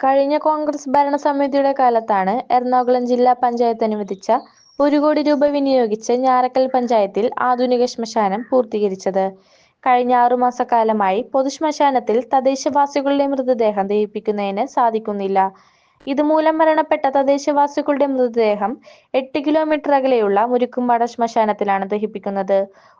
കഴിഞ്ഞ കോൺഗ്രസ് ഭരണസമിതിയുടെ കാലത്താണ് എറണാകുളം ജില്ലാ പഞ്ചായത്ത് അനുവദിച്ച ഒരു കോടി രൂപ വിനിയോഗിച്ച് ഞാറക്കൽ പഞ്ചായത്തിൽ ആധുനിക ശ്മശാനം പൂർത്തീകരിച്ചത്. കഴിഞ്ഞ ആറുമാസക്കാലമായി പൊതുശ്മശാനത്തിൽ തദ്ദേശവാസികളുടെ മൃതദേഹം ദഹിപ്പിക്കുന്നതിന് സാധിക്കുന്നില്ല. ഇതുമൂലം മരണപ്പെട്ട തദ്ദേശവാസികളുടെ മൃതദേഹം എട്ട് കിലോമീറ്റർ അകലെയുള്ള മുരിക്കുംപാടം ശ്മശാനത്തിലാണ് ദഹിപ്പിക്കുന്നത്.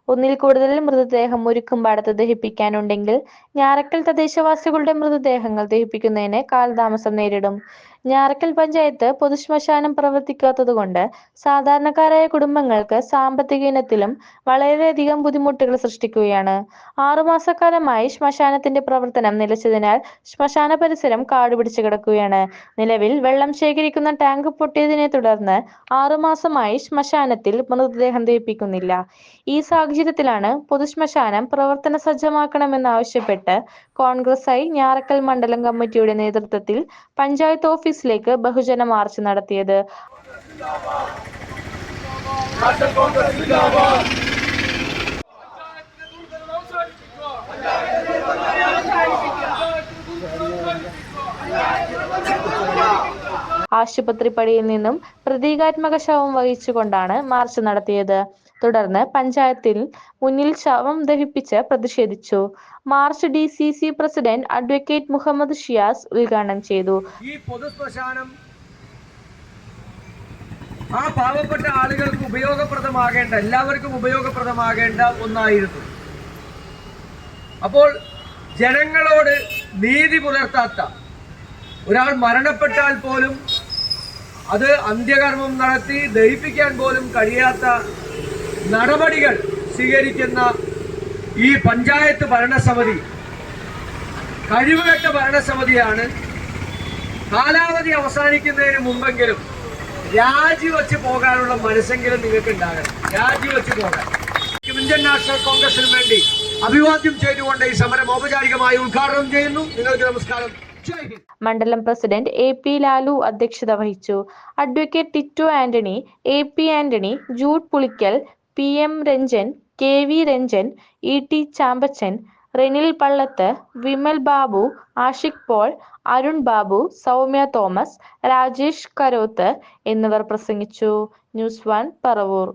ഒന്നിൽ കൂടുതൽ മൃതദേഹം മുരിക്കുംപാടത്ത് ദഹിപ്പിക്കാനുണ്ടെങ്കിൽ ഞാറക്കൽ തദ്ദേശവാസികളുടെ മൃതദേഹങ്ങൾ ദഹിപ്പിക്കുന്നതിന് കാലതാമസം നേരിടും. ഞാറക്കൽ പഞ്ചായത്ത് പൊതുശ്മശാനം പ്രവർത്തിക്കാത്തതുകൊണ്ട് സാധാരണക്കാരായ കുടുംബങ്ങൾക്ക് സാമ്പത്തിക ഇനത്തിലും വളരെയധികം ബുദ്ധിമുട്ടുകൾ സൃഷ്ടിക്കുകയാണ്. ആറുമാസക്കാലമായി ശ്മശാനത്തിന്റെ പ്രവർത്തനം നിലച്ചതിനാൽ ശ്മശാന പരിസരം കാടുപിടിച്ച് കിടക്കുകയാണ്. നിലവിൽ വെള്ളം ശേഖരിക്കുന്ന ടാങ്ക് പൊട്ടിയതിനെ തുടർന്ന് ആറുമാസമായി ശ്മശാനത്തിൽ മൃതദേഹം ദഹിപ്പിക്കുന്നില്ല. ഈ സാഹചര്യത്തിലാണ് പൊതുശ്മശാനം പ്രവർത്തനസജ്ജമാക്കണമെന്നാവശ്യപ്പെട്ട് കോൺഗ്രസ് ഐ ഞാറക്കൽ മണ്ഡലം കമ്മിറ്റിയുടെ നേതൃത്വത്തിൽ പഞ്ചായത്ത് ഓഫീസിലേക്ക് ബഹുജന മാർച്ച് നടത്തിയത്. ആശുപത്രിപ്പടിയിൽ നിന്നും പ്രതീകാത്മക ശവം വഹിച്ചുകൊണ്ടാണ് മാർച്ച് നടത്തിയത്. തുടർന്ന് പഞ്ചായത്തിൽ മുന്നിൽ ശവം ദഹിപ്പിച്ച് പ്രതിഷേധിച്ചു. March D. C. C president advocate Muhammad Shiyas ഉദ്ഘാടനം ചെയ്തു. ഈ പൊതുശ്മശാനം ആ പാവപ്പെട്ട ആളുകൾക്ക് ഉപയോഗപ്രദമാകേണ്ട എല്ലാവർക്കും ഉപയോഗപ്രദമാകേണ്ട ഒന്നായിരുന്നു അപ്പോൾ ജനങ്ങളോട് നീതി പുലർത്താത്ത ഒരാൾ മരണപ്പെട്ടാൽ പോലും അത് അന്ത്യകർമ്മം നടത്തി ദഹിപ്പിക്കാൻ പോലും കഴിയാത്ത നടപടികൾ സ്വീകരിക്കുന്ന ഈ പഞ്ചായത്ത് ഭരണസമിതി കഴിവുകെട്ട ഭരണസമിതിയാണ് കാലാവധി അവസാനിക്കുന്നതിന് മുമ്പെങ്കിലും രാജിവെച്ച് പോകാനുള്ള മനസ്സെങ്കിലും നിങ്ങൾക്ക് ഉണ്ടാകണം രാജിവെച്ച് പോകാൻ ഇന്ത്യൻ നാഷണൽ കോൺഗ്രസിന് വേണ്ടി അഭിവാദ്യം ചെയ്തുകൊണ്ട് ഈ സമരം ഔപചാരികമായി ഉദ്ഘാടനം ചെയ്യുന്നു നിങ്ങൾക്ക് നമസ്കാരം മണ്ഡലം പ്രസിഡന്റ് എ. പി. ലാലു അധ്യക്ഷത വഹിച്ചു. Advocate Tito Antony, A. P. Antony, Jude Pulickal, P. M. Ranjan, K. V. Ranjan, E. T. Chambachan, Renil Pallath, Vimal Babu, Ashiq Paul, Arun Babu, Soumya Thomas, Rajesh Karoth എന്നിവർ പ്രസംഗിച്ചു. News one Paravur